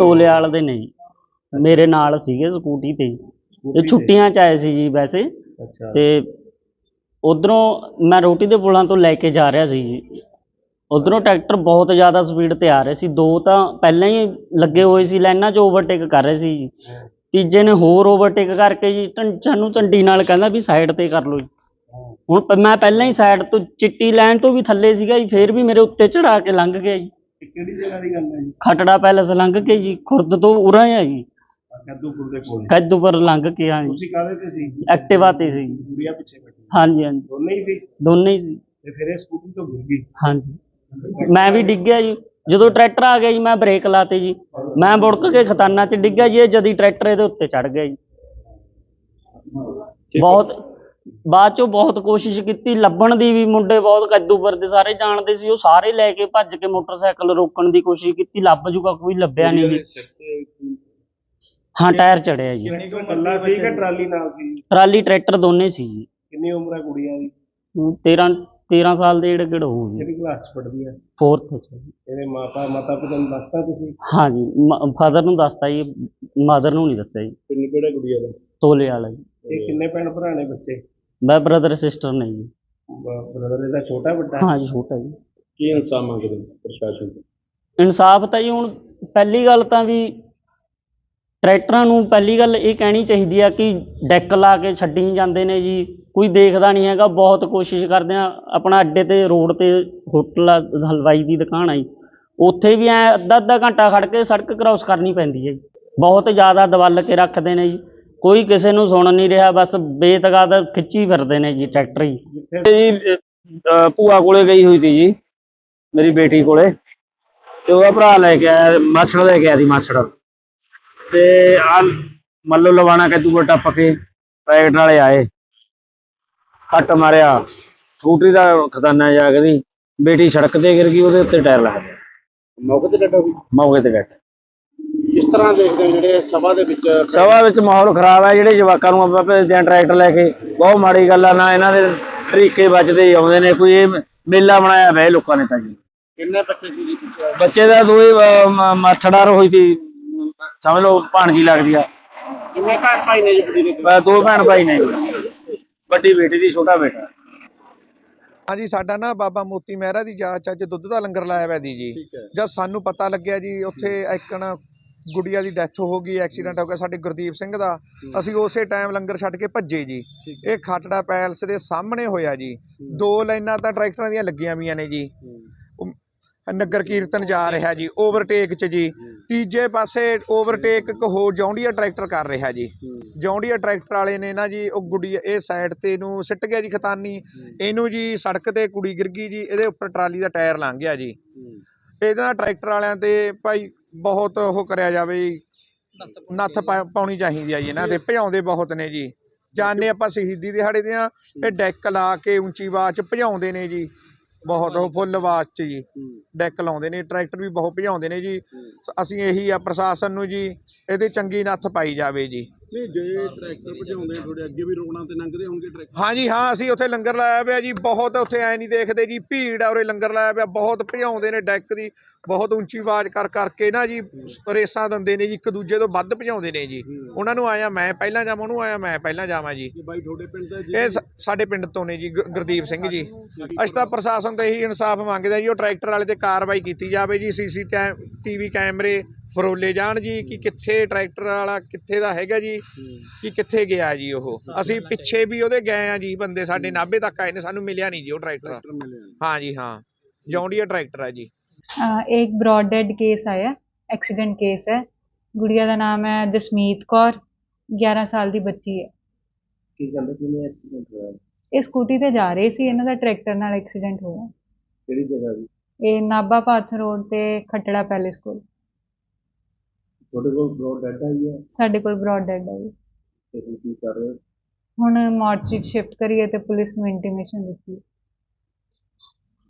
ਤੋਲੇਵਾਲ ਦੇ ਨਹੀਂ। ਮੇਰੇ ਨਾਲ ਸੀਗੇ ਸਕੂਟੀ ਤੇ। ਇਹ ਛੁੱਟੀਆਂ ਚ ਆਏ ਸੀ ਜੀ ਵੈਸੇ। ਅੱਛਾ। ਤੇ ਉਧਰੋਂ ਮੈਂ ਰੋਟੀ ਦੇ ਪੁਲਾਂ ਤੋਂ ਲੈ ਕੇ ਜਾ ਰਿਹਾ ਸੀ ਜੀ। ਉਧਰੋਂ ਟਰੈਕਟਰ ਬਹੁਤ ਜ਼ਿਆਦਾ ਸਪੀਡ ਤੇ ਆ ਰਹੇ ਸੀ। ਦੋ ਤਾਂ ਪਹਿਲਾਂ ਹੀ ਲੱਗੇ ਹੋਏ ਸੀ ਲਾਈਨਾਂ 'ਚ ਓਵਰਟੇਕ ਕਰ ਰਹੇ ਸੀ ਜੀ। ਤੀਜੇ ਨੇ ਹੋਰ ਓਵਰਟੇਕ ਕਰਕੇ ਜੀ ਸਾਨੂੰ ਝੰਡੀ ਨਾਲ ਕਹਿੰਦਾ ਵੀ ਸਾਈਡ ਤੇ ਕਰ ਲਓ ਜੀ। ਹੁਣ ਮੈਂ ਪਹਿਲਾਂ ਹੀ ਸਾਈਡ ਤੋਂ ਚਿੱਟੀ ਲਾਈਨ ਤੋਂ ਵੀ ਥੱਲੇ ਸੀਗਾ ਜੀ ਫੇਰ ਵੀ ਮੇਰੇ ਉੱਤੇ ਚੜਾ ਕੇ ਲੰਘ ਗਿਆ ਜੀ। ਇਹ ਕਿਹੜੀ ਜਗ੍ਹਾ ਦੀ ਗੱਲ ਹੈ ਜੀ? ਖਟੜਾ ਪੈਲਸ ਲੰਘ ਕੇ ਜੀ ਖੁਰਦ ਤੋਂ ਉਰਾਂ ਆ ਜੀ। ਕੱਦੂਪੁਰ ਦੇ ਕੋਲ। ਕੱਦੂਪਰ ਲੰਘ ਕੇ ਆ ਜੀ ਤੁਸੀਂ ਕਾਹਦੇ ਤੇ ਸੀ? ਐਕਟਿਵਾ ਤੇ ਸੀ। ਗੁੜੀਆ ਪਿੱਛੇ ਬੈਠੀ। ਹਾਂਜੀ ਹਾਂਜੀ। ਦੋਨੇ ਹੀ ਸੀ? ਦੋਨੇ ਹੀ ਸੀ। ਤੇ ਫਿਰ ਇਹ ਸਕੂਟੀ ਤੋਂ ਗਿਰ ਗਈ। ਹਾਂਜੀ। ਮੈਂ ਵੀ ਡਿੱਗਿਆ ਜੀ। ਜਦੋਂ ਟਰੈਕਟਰ ਆ ਗਿਆ ਜੀ ਮੈਂ ਬ੍ਰੇਕ ਲਾਤੇ ਜੀ। ਮੈਂ ਬੁੜਕ ਕੇ ਖਤਾਨਾ 'ਚ ਡਿੱਗਿਆ ਜੀ ਇਹ ਜਦੀ ਟਰੈਕਟਰ ਇਹਦੇ ਉੱਤੇ ਚੜ ਗਿਆ ਜੀ। ਬਹੁਤ ਬਾਅਦ ਚੋਂ ਬਹੁਤ ਕੋਸ਼ਿਸ਼ ਕੀਤੀ ਲੱਭਣ ਦੀ ਵੀ ਮੁੰਡੇ ਬਹੁਤ ਕੱਦੂਪਰ ਦੇ ਸਾਰੇ ਜਾਣਦੇ ਸੀ ਉਹ ਸਾਰੇ ਲੈ ਕੇ ਭੱਜ ਕੇ ਮੋਟਰਸਾਈਕਲ ਰੋਕਣ ਦੀ ਕੋਸ਼ਿਸ਼ ਕੀਤੀ ਲੱਭ ਜੂਗਾ ਕੋਈ ਲੱਭਿਆ ਨਹੀਂ ਜੀ। ਹਾਂ ਟਾਇਰ ਚੜਿਆ ਜੀ। ਕਿੰਨੀ ਕੋ ਕੱਲਾ ਸੀ ਕਿ ਟਰਾਲੀ ਨਾਲ ਸੀ? ਟਰਾਲੀ ਟਰੈਕਟਰ ਦੋਨੇ ਸੀ ਜੀ। ਕਿੰਨੀ ਉਮਰ ਹੈ ਕੁੜੀਆਂ ਦੀ? 13 13 ਸਾਲ ਦੇ ਏੜ ਗੇੜ ਹੋਊ ਜੀ ਕਿਹੜੀ ਕਲਾਸ ਪੜ੍ਹਦੀ ਹੈ 4th ਚ। ਇਹਦੇ ਮਾਤਾ ਮਾਤਾ ਪਿਤਾ ਨੂੰ ਦੱਸਤਾ ਤੁਸੀਂ? ਹਾਂਜੀ ਫਾਦਰ ਨੂੰ ਦੱਸਤਾ ਜੀ ਮਦਰ ਨੂੰ ਨਹੀਂ ਦੱਸਿਆ ਜੀ। ਕਿੰਨੀ ਕਿਹੜਾ ਕੁੜੀਆਂ ਦਾ? ਤੋਲੇ ਵਾਲਾ ਜੀ। ਇਹ ਕਿੰਨੇ ਭੈਣ ਭਰਾ ਨੇ ਬੱਚੇ? ਮੈਂ ਬ੍ਰਦਰ ਸਿਸਟਰ ਨਹੀਂ ਜੀ। ਬ੍ਰਦਰ ਇਹਦਾ ਛੋਟਾ ਵੱਡਾ? ਹਾਂ ਜੀ ਛੋਟਾ ਜੀ। ਕੀ ਇਨਸਾਫ ਮੰਗਦੇ ਪ੍ਰਸ਼ਾਸਨ ਤੋਂ? ਇਨਸਾਫ ਤਾਂ ਜੀ ਹੁਣ ਪਹਿਲੀ ਗੱਲ ਤਾਂ ਵੀ ਟਰੈਕਟਰਾਂ ਨੂੰ ਪਹਿਲੀ ਗੱਲ ਇਹ ਕਹਿਣੀ ਚਾਹੀਦੀ ਆ ਕਿ ਡੈਕ ਲਾ ਕੇ ਛੱਡੀ ਜਾਂਦੇ ਨੇ ਜੀ। ਕੋਈ ਦੇਖਦਾ ਨਹੀਂ ਹੈਗਾ ਬਹੁਤ ਕੋਸ਼ਿਸ਼ ਕਰਦੇ ਆ। ਆਪਣਾ ਅੱਡੇ ਤੇ ਰੋਡ ਤੇ ਹੋਟਲ ਆ, ਹਲਵਾਈ ਦੀ ਦੁਕਾਨ ਆ ਜੀ। ਉੱਥੇ ਵੀ ਐ ਅੱਧਾ ਅੱਧਾ ਘੰਟਾ ਖੜ ਕੇ ਸੜਕ ਕ੍ਰਾਸ ਕਰਨੀ ਪੈਂਦੀ ਹੈ ਜੀ। ਬਹੁਤ ਜ਼ਿਆਦਾ ਦਵਲ ਕੇ ਰੱਖਦੇ ਨੇ ਜੀ। ਕੋਈ ਕਿਸੇ ਨੂੰ ਸੁਣ ਨਹੀਂ ਰਿਹਾ ਬਸ ਬੇਤਗਾਦ ਖਿੱਚੀ ਫਿਰਦੇ ਨੇ ਜੀ ਟਰੈਕਟਰ ਹੀ। ਜੀ ਅਹ ਭੂਆ ਕੋਲੇ ਗਈ ਹੋਈ ਸੀ ਜੀ ਮੇਰੀ ਬੇਟੀ ਕੋਲੇ। ਤੇ ਉਹਦਾ ਭਰਾ ਲੈ ਕੇ ਆਇਆ ਮਾਛੜ ਲੈ ਕੇ ਆਇਆ ਸੀ ਮਾਛੜ। ਤੇ ਆ ਮੱਲੋ ਲਵਾਣਾ ਕੱਦੂ ਟੱਪ ਕੇ ਪੈਕਟ ਵਾਲੇ ਆਏ। ਕੱਟ ਮਾਰਿਆ। ਸਕੂਟਰੀ ਦਾ ਖਜ਼ਾਨਾ ਜਾ ਕੇ ਦੀ ਬੇਟੀ ਸੜਕ ਤੇ ਗਿਰ ਗਈ ਉਹਦੇ ਉੱਤੇ ਟਾਇਰ ਲੱਗ ਗਿਆ। ਮੌਕੇ ਤੇ ਡੱਟੋ ਮੌਕੇ ਤੇ ਡੈਟ। ਕਿਸ ਤਰ੍ਹਾਂ ਦੇਖਦੇ ਹੋ ਜਿਹੜੇ ਸਭਾ ਦੇ ਵਿੱਚ ਸਭਾ ਵਿੱਚ ਮਾਹੌਲ ਖਰਾਬ ਹੈ ਜਿਹੜੇ ਜਵਾਕਾਂ ਨੂੰ ਆਪਾਂ ਭੇਜਦੇ ਆ ਟਰੈਕਟਰ ਲੈ ਕੇ ਬਹੁਤ ਮਾੜੀ ਗੱਲ ਆ ਨਾ ਇਹਨਾਂ ਦੇ ਤਰੀਕੇ ਬਚਦੇ ਹੀ ਆਉਂਦੇ ਨੇ ਕੋਈ ਇਹ ਮੇਲਾ ਬਣਾਇਆ ਵੈ ਲੋਕਾਂ ਨੇ ਤਾਂ ਜੀ। ਕਿੰਨੇ ਬੱਚੇ ਸੀ ਜੀ ਪਿੱਛੇ? ਬੱਚੇ ਦਾ ਦੋਏ ਮਾਛੜਾਰ ਹੋਈ ਸੀ ਸਮਝ ਲਓ ਭਾਣਜੀ ਲੱਗਦੀ ਆ। ਕਿੰਨੇ ਭੈਣ ਭਾਈ ਨੇ ਜੀ ਕੁੜੀ ਦੇ? ਭੈਣ ਭਾਈ ਨੇ ਵੱਡੀ ਬੇਟੀ ਦੀ ਛੋਟਾ ਬੇਟਾ। ਹਾਂਜੀ ਸਾਡਾ ਨਾ ਬਾਬਾ ਮੋਤੀ ਮਹਿਰਾ ਦੀ ਯਾਦ 'ਚ ਅੱਜ ਦੁੱਧ ਦਾ ਲੰਗਰ ਲਾਇਆ ਹੋਇਆ ਦੀ ਜੀ। ਜਦ ਸਾਨੂੰ ਪਤਾ ਲੱਗਿਆ ਜੀ ਉੱਥੇ ਇੱਕਣ ਗੁੜੀਆ ਦੀ ਡੈਥ ਹੋ ਗਈ ਐਕਸੀਡੈਂਟ ਹੋ ਗਿਆ ਸਾਡੇ ਗੁਰਦੀਪ ਸਿੰਘ ਦਾ। ਅਸੀਂ ਉਸੇ ਟਾਈਮ ਲੰਗਰ ਛੱਡ ਕੇ ਭੱਜੇ ਜੀ। ਇਹ ਖਾਟੜਾ ਪੈਲਸ ਦੇ ਸਾਹਮਣੇ ਹੋਇਆ ਜੀ। ਦੋ ਲਾਈਨਾਂ ਤਾਂ ਟਰੈਕਟਰਾਂ ਦੀਆਂ ਲੱਗੀਆਂ ਵੀਆਂ ਨੇ ਜੀ। ਨਗਰ ਕੀਰਤਨ ਜਾ ਰਿਹਾ ਜੀ ਓਵਰਟੇਕ 'ਚ ਜੀ। ਤੀਜੇ ਪਾਸੇ ਓਵਰਟੇਕ ਇੱਕ ਹੋਰ ਜੌਂਡੀਆ ਟਰੈਕਟਰ ਕਰ ਰਿਹਾ ਜੀ। ਜੌਂਡੀਆ ਟਰੈਕਟਰ ਵਾਲੇ ਨੇ ਨਾ ਜੀ ਉਹ ਗੁੱਡੀ ਇਹ ਸਾਈਡ ਤੇ ਨੂੰ ਸਿੱਟ ਗਿਆ ਜੀ ਖਤਾਨੀ। ਇਹਨੂੰ ਜੀ ਸੜਕ ਤੇ ਕੁੜੀ ਗਿਰ ਗਈ ਜੀ ਇਹਦੇ ਉੱਪਰ ਟਰਾਲੀ ਦਾ ਟਾਇਰ ਲੰਘ ਗਿਆ ਜੀ। ਇਹਦੇ ਨਾਲ ਟਰੈਕਟਰ ਵਾਲਿਆਂ ਤੇ ਭਾਈ ਬਹੁਤ ਉਹ ਕਰਿਆ ਜਾਵੇ ਜੀ, ਨੱਥ ਪਾ- ਪਾਉਣੀ ਚਾਹੀਦੀ ਆ ਜੀ ਇਹਨਾਂ ਦੇ। ਭਜਾਉਂਦੇ ਬਹੁਤ ਨੇ ਜੀ। ਜਾਣੇ ਆਪਾਂ ਸ਼ਹੀਦੀ ਦਿਹਾੜੇ ਦੇ ਆ। ਇਹ ਡੈਕ ਲਾ ਕੇ ਉੱਚੀ ਆਵਾਜ਼ 'ਚ ਭਜਾਉਂਦੇ ਨੇ ਜੀ। ਬਹੁਤ ਉਹ ਫੁੱਲ ਆਵਾਜ਼ 'ਚ ਜੀ। ਡੈਕ ਲਾਉਂਦੇ ਨੇ। ਟਰੈਕਟਰ ਵੀ ਬਹੁਤ ਭਜਾਉਂਦੇ ਨੇ ਜੀ। ਅਸੀਂ ਇਹੀ ਆ ਪ੍ਰਸ਼ਾਸਨ ਨੂੰ ਜੀ। ਇਹਦੇ ਚੰਗੀ ਨੱਥ ਪਾਈ ਜਾਵੇ ਜੀ। ਨਹੀਂ ਜੇ ਟਰੈਕਟਰ ਭਜਾਉਂਦੇ ਆ, ਤੁਹਾਡੇ ਅੱਗੇ ਵੀ ਰੋਣਾ ਤੇ ਲੰਘਦੇ ਹੋਣਗੇ ਟਰੈਕਟਰ। ਹਾਂਜੀ ਹਾਂ ਅਸੀਂ ਉੱਥੇ ਲੰਗਰ ਲਾਇਆ ਪਿਆ ਜੀ ਬਹੁਤ ਉੱਥੇ ਐ ਨਹੀਂ ਦੇਖਦੇ ਜੀ ਭੀੜ ਆ ਉਰੇ ਲੰਗਰ ਲਾਇਆ ਪਿਆ ਬਹੁਤ ਭਜਾਉਂਦੇ ਨੇ ਡੈਕ ਦੀ ਬਹੁਤ ਉੱਚੀ ਆਵਾਜ਼ ਕਰ ਕਰਕੇ ਨਾ ਜੀ ਰੇਸਾਂ ਦਿੰਦੇ ਨੇ ਜੀ ਇੱਕ ਦੂਜੇ ਤੋਂ ਵੱਧ ਭਜਾਉਂਦੇ ਨੇ ਜੀ। ਉਹਨਾਂ ਨੂੰ ਆਇਆ ਮੈਂ ਪਹਿਲਾਂ ਜਾਵਾਂ ਉਹਨੂੰ ਆਇਆ ਮੈਂ ਪਹਿਲਾਂ ਜਾਵਾਂ ਜੀ। ਇਹ ਬਾਈ ਤੁਹਾਡੇ ਪਿੰਡ ਦਾ ਜੀ? ਇਹ ਸ- ਸਾਡੇ ਪਿੰਡ ਤੋਂ ਨੇ ਜੀ ਗੁਰ- ਗੁਰਦੀਪ ਸਿੰਘ ਜੀ। ਅਸੀਂ ਤਾਂ ਪ੍ਰਸ਼ਾਸਨ ਤੋਂ ਇਹੀ ਇਨਸਾਫ ਮੰਗਦੇ ਆ ਜੀ ਉਹ ਟਰੈਕਟਰ ਵਾਲੇ ਤੇ ਕਾਰਵਾਈ ਕੀਤੀ ਜਾਵੇ ਜੀ ਸੀਸੀ ਟੀਵੀ ਕੈਮਰੇ ਫਰੋਲੇ ਜਾਣ ਜੀ ਕਿ ਕਿੱਥੇ ਟਰੈਕਟਰ ਵਾਲਾ ਕਿੱਥੇ ਦਾ ਹੈਗਾ ਜੀ ਕਿ ਕਿੱਥੇ ਗਿਆ ਜੀ ਉਹ। ਅਸੀਂ ਪਿੱਛੇ ਵੀ ਉਹਦੇ ਗਏ ਆ ਜੀ ਬੰਦੇ ਸਾਡੇ ਨਾਭੇ ਤੱਕ ਆਏ ਨੇ ਸਾਨੂੰ ਮਿਲਿਆ ਨਹੀਂ ਜੀ ਉਹ ਟਰੈਕਟਰ। ਹਾਂ ਜੀ ਹਾਂ। ਜੌਂਡੀਆ ਟਰੈਕਟਰ ਹੈ ਜੀ। ਇੱਕ ਬ੍ਰੌਡ ਡੈਡ ਕੇਸ ਆਇਆ ਐਕਸੀਡੈਂਟ ਕੇਸ ਹੈ। ਗੁੜੀਆ ਦਾ ਨਾਮ ਹੈ ਜਸਮੀਤ ਕੌਰ 11 ਸਾਲ ਦੀ ਬੱਚੀ ਹੈ। ਕੀ ਗੱਲ ਕਿਵੇਂ ਐਕਸੀਡੈਂਟ ਹੋਇਆ? ਇਹ ਸਕੂਟੀ ਤੇ ਜਾ ਰਹੇ ਸੀ ਇਹਨਾਂ ਦਾ ਟਰੈਕਟਰ ਨਾਲ ਐਕਸੀਡੈਂਟ ਹੋਇਆ। ਕਿਹੜੀ ਜਗ੍ਹਾ ਦੀ ਇਹ ਨਾਬਾ ਪਾਥ ਰੋਡ ਤੇ ਖਟੜਾ ਪੈਲੇਸ ਕੋਲ। ਤੁਹਾਡੇ ਕੋਲ ਬਰੋਡ ਡਾਟਾ ਹੀ ਹੈ? ਸਾਡੇ ਕੋਲ ਬ੍ਰੌਡ ਡੈਡ ਹੈ। ਤੇ ਤੁਸੀਂ ਕੀ ਕਰ ਰਹੇ ਹੋ? ਹੁਣ ਮੋਰਚੀ ਸ਼ਿਫਟ ਕਰੀਏ ਤੇ ਪੁਲਿਸ ਨੂੰ ਇੰਟੀਮੇਸ਼ਨ ਦਿੱਤੀ